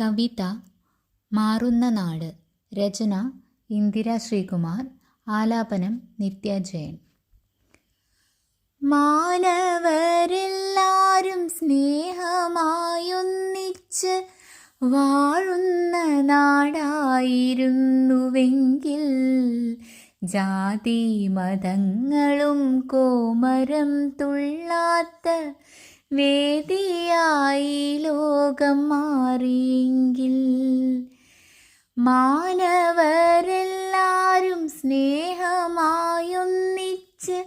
കവിത മാറുന്ന നാട്. രചന ഇന്ദിര ശ്രീകുമാർ. ആലാപനം നിത്യ ജയൻ. മാനവരെല്ലാരും സ്നേഹമായൊന്നിച്ച് വാഴുന്ന നാടായിരുന്നുവെങ്കിൽ ജാതി മതങ്ങളും കോമരം തുള്ളാത്ത വേദിയായി ലോകം മാറിയെങ്കിൽ മാനവരെല്ലാരും സ്നേഹമായൊന്നിച്ച്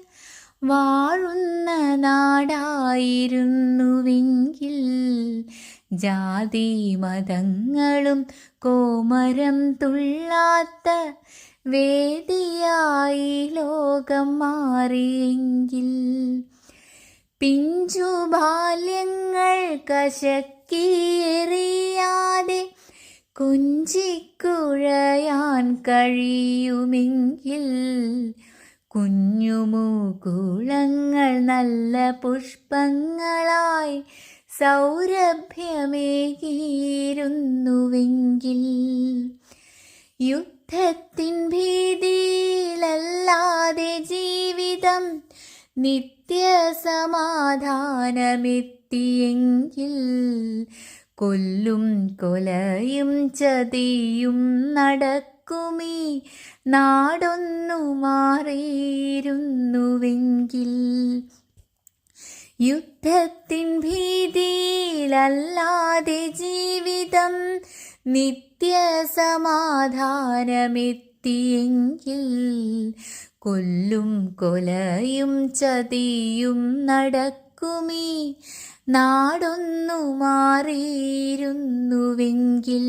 വാഴുന്ന നാടായിരുന്നുവെങ്കിൽ ജാതി മതങ്ങളും കോമരം തുള്ളാത്ത വേദിയായി ലോകം മാറിയെങ്കിൽ പിഞ്ചു ബാല്യങ്ങൾ കശക്കിയെറിയാതെ കുഞ്ചിക്കുഴയാൻ കഴിയുമെങ്കിൽ കുഞ്ഞുമൂകുളങ്ങൾ നല്ല പുഷ്പങ്ങളായി സൗരഭ്യമേകിയിരുന്നുവെങ്കിൽ യുദ്ധത്തിൻ ഭീതിയിലല്ലാതെ ജീവിതം നിത്യസമാധാനമെത്തിയെങ്കിൽ കൊല്ലും കൊലയും ചതിയും നടക്കുമീ. നാടൊന്നു മാറിയിരുന്നുവെങ്കിൽ യുദ്ധത്തിൻ ഭീതിയിലല്ലാതെ ജീവിതം നിത്യസമാധാനമെത്തിയെങ്കിൽ കൊല്ലും കൊലയും ചതിയും നടക്കുമീ. നാടൊന്നു മാറിയിരുന്നുവെങ്കിൽ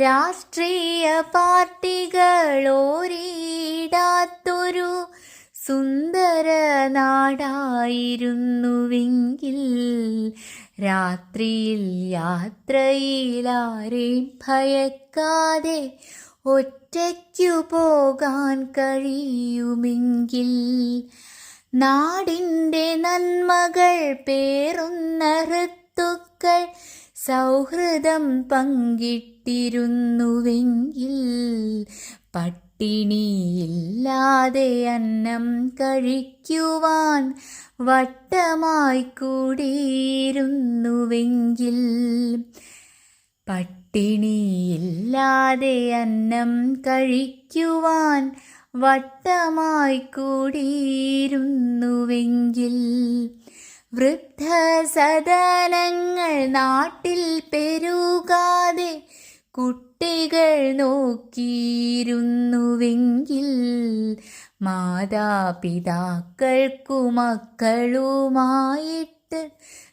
രാഷ്ട്രീയ പാർട്ടികളോരിടാത്തൊരു സുന്ദര നാടായിരുന്നുവെങ്കിൽ രാത്രിയിൽ യാത്രയിലാരെയും ഭയക്കാതെ ഒറ്റയ്ക്കു പോകാൻ കഴിയുമെങ്കിൽ നാടിന്റെ നന്മകൾ പേറുന്ന ഋത്തുക്കൾ സൗഹൃദം പങ്കിട്ടിരുന്നുവെങ്കിൽ പട്ടിണിയില്ലാതെ അന്നം കഴിക്കുവാൻ വട്ടമായി കൂടിയിരുന്നുവെങ്കിൽ പട്ടിണിയില്ലാതെ അന്നം കഴിക്കുവാൻ വട്ടമായി കൂടിയിരുന്നുവെങ്കിൽ വൃദ്ധസദനങ്ങൾ നാട്ടിൽ പെരുകാതെ കുട്ടികൾ നോക്കിയിരുന്നുവെങ്കിൽ മാതാപിതാക്കൾക്കു മക്കളുമായിട്ട്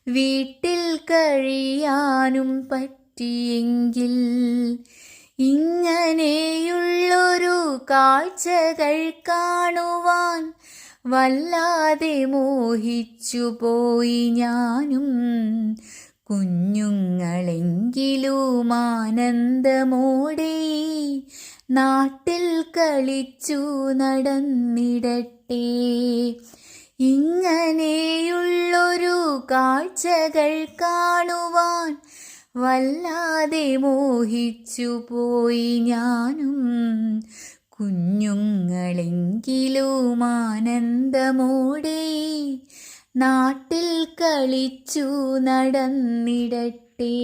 വീട്ടിൽ കഴിയാനും പറ്റിയെങ്കിൽ ഇങ്ങനെയുള്ളൊരു കാഴ്ചകൾ കാണുവാൻ വല്ലാതെ മോഹിച്ചു പോയി ഞാനും കുഞ്ഞുങ്ങളെങ്കിലും ആനന്ദമോടെ നാട്ടിൽ കളിച്ചു നടന്നിടട്ടെ. ഇങ്ങനെയുള്ളൊരു കാഴ്ചകൾ കാണുവാൻ വല്ലാതെ മോഹിച്ചു പോയി ഞാനും. കുഞ്ഞുങ്ങളെങ്കിലും ആനന്ദമോടെ നാട്ടിൽ കളിച്ചു നടന്നിടട്ടെ.